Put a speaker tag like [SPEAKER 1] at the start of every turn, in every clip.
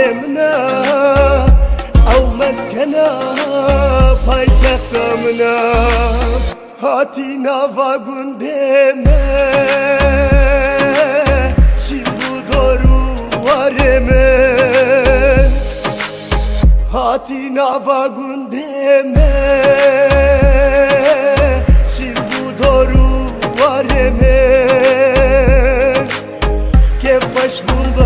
[SPEAKER 1] منه او مسکنه پایتخت منه هاتی نوا گنده من شیر بود و روار من هاتی نوا گنده من شیر بود و روار من که خوش بون به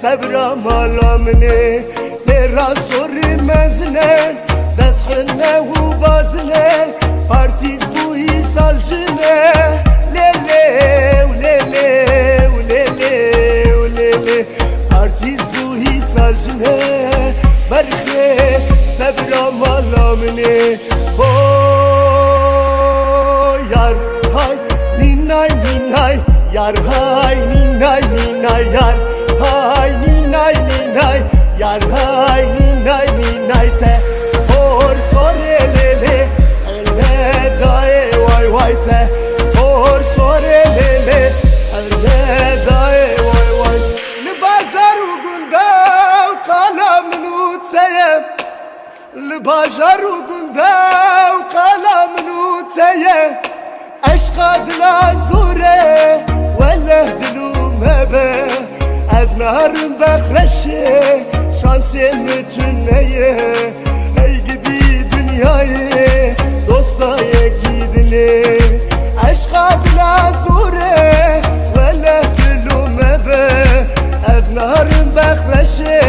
[SPEAKER 1] sabra malamne tera sori mezne daskhne hu bazne partiz bu isaljne lele lele lele lele. بوی سالجنه برخه صبر مالامنه o yar hay ninay ninay yar hay ninay ninay yar hay ninay ninay yar hay ninay ninay البشر وقندا وقلم نوتيه عشق دلا زوره ولا دلو مبه از نهر بخرشه شانس متنيه ey gibi dünyayı dosta gidilir Aşka bila zure ve lehdülü mebe Ez naharın bekleşe